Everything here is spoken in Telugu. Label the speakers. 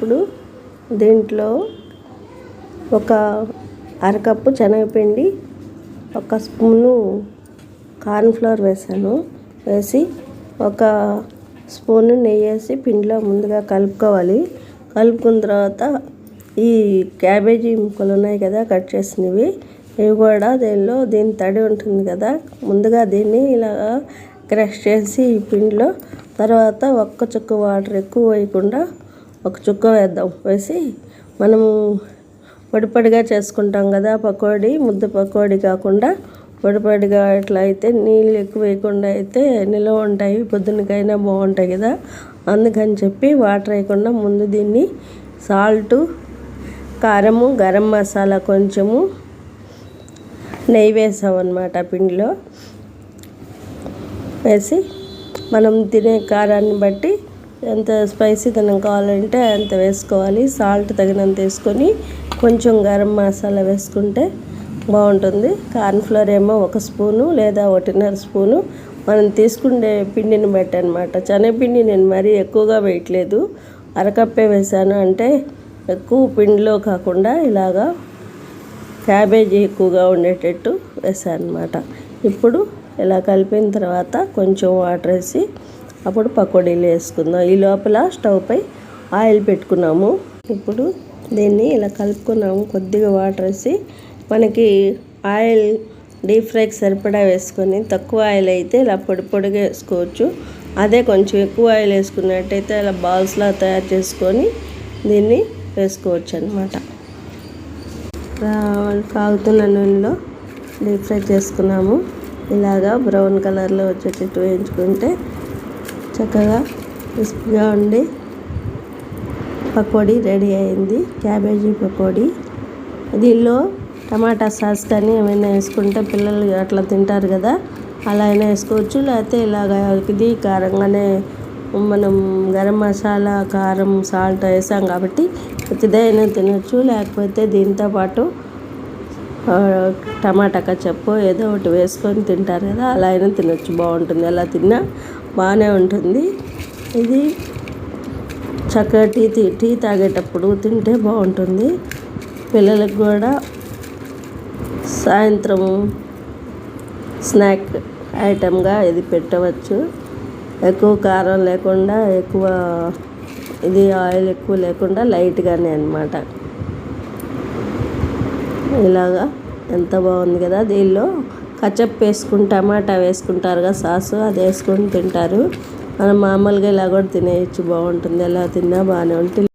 Speaker 1: ఇప్పుడు దీంట్లో ఒక అరకప్పు శనగపిండి ఒక స్పూను కార్న్ఫ్లవర్ వేసాను. వేసి ఒక స్పూను నెయ్యి వేసి పిండిలో ముందుగా కలుపుకోవాలి. కలుపుకున్న తర్వాత ఈ క్యాబేజీ ముక్కలు ఉన్నాయి కదా కట్ చేసినవి. ఇవి కూడా దీనిలో దీని తడి ఉంటుంది కదా ముందుగా దీన్ని ఇలా క్రష్ చేసి ఈ పిండిలో. తర్వాత ఒక్క చుక్క వాటర్ ఎక్కువ వేయకుండా ఒక చుక్క వేద్దాం వేసి మనము పొడిపొడిగా చేసుకుంటాం కదా పకోడీ ముద్ద పకోడీ కాకుండా పొడిపొడిగా ఇట్లా అయితే నీళ్ళు ఎక్కువ వేయకుండా అయితే నిల్వ ఉంటాయి పొద్దునకైనా బాగుంటాయి కదా. అందుకని చెప్పి వాటర్ వేయకుండా ముందు దీన్ని సాల్టు కారము గరం మసాలా కొంచెము నెయ్యి వేసామన్నమాట పిండిలో. వేసి మనం తినే కారాన్ని బట్టి ఎంత స్పైసీ తనం కావాలంటే అంత వేసుకోవాలి. సాల్ట్ తగినంత వేసుకొని కొంచెం గరం మసాలా వేసుకుంటే బాగుంటుంది. కార్న్ఫ్లవర్ ఏమో ఒక స్పూను లేదా ఒకటిన్నర స్పూను మనం తీసుకునే పిండిని బట్టి అనమాట శనగపిండి నేను మరీ ఎక్కువగా వేయట్లేదు. అరకప్పే వేసాను అంటే ఎక్కువ పిండిలో కాకుండా ఇలాగా క్యాబేజీ ఎక్కువగా ఉండేటట్టు వేసాను అనమాట ఇప్పుడు ఇలా కలిపిన తర్వాత కొంచెం వాటర్ వేసి అప్పుడు పకోడీలు వేసుకుందాం. ఈ లోపల స్టవ్ పై ఆయిల్ పెట్టుకున్నాము. ఇప్పుడు దీన్ని ఇలా కలుపుకున్నాము. కొద్దిగా వాటర్ వేసి మనకి ఆయిల్ డీప్ ఫ్రైకి సరిపడా వేసుకొని తక్కువ ఆయిల్ అయితే ఇలా పొడి పొడిగా వేసుకోవచ్చు. అదే కొంచెం ఎక్కువ ఆయిల్ వేసుకున్నట్టయితే ఇలా బాల్స్లా తయారు చేసుకొని దీన్ని వేసుకోవచ్చు అనమాట కాగుతున్న నూనెలో డీప్ ఫ్రై చేసుకున్నాము. ఇలాగా బ్రౌన్ కలర్లో వచ్చేటట్టు వేయించుకుంటే చక్కగా క్రిస్పీగా ఉండి పకోడీ రెడీ అయింది క్యాబేజీ పకోడీ. దీనిలో టమాటా సాస్ కానీ ఏమైనా వేసుకుంటే పిల్లలు అట్లా తింటారు కదా అలా అయినా వేసుకోవచ్చు. లేకపోతే ఇలాగ ఇది కారంగానే మనం గరం మసాలా కారం సాల్ట్ వేసాం కాబట్టి ఇదైనా తినచ్చు. లేకపోతే దీంతో పాటు టమాటా కచ్చప్పు ఏదో ఒకటి వేసుకొని తింటారు కదా అలా అయినా తినచ్చు బాగుంటుంది. అలా తిన్నా బాగానే ఉంటుంది. ఇది చక్కగా టీ టీ తాగేటప్పుడు తింటే బాగుంటుంది. పిల్లలకు కూడా సాయంత్రం స్నాక్ ఐటమ్గా ఇది పెట్టవచ్చు. ఎక్కువ కారం లేకుండా ఎక్కువ ఇది ఆయిల్ ఎక్కువ లేకుండా లైట్గానే అనమాట ఇలాగా ఎంత బాగుంది కదా దీనిలో కచప్ వేసుకుని టమాటా వేసుకుంటారు కదా సాసు అది వేసుకొని తింటారు. మనం మామూలుగా ఇలా కూడా తినేయచ్చు బాగుంటుంది. ఎలా తిన్నా బాగానే ఉంటుంది.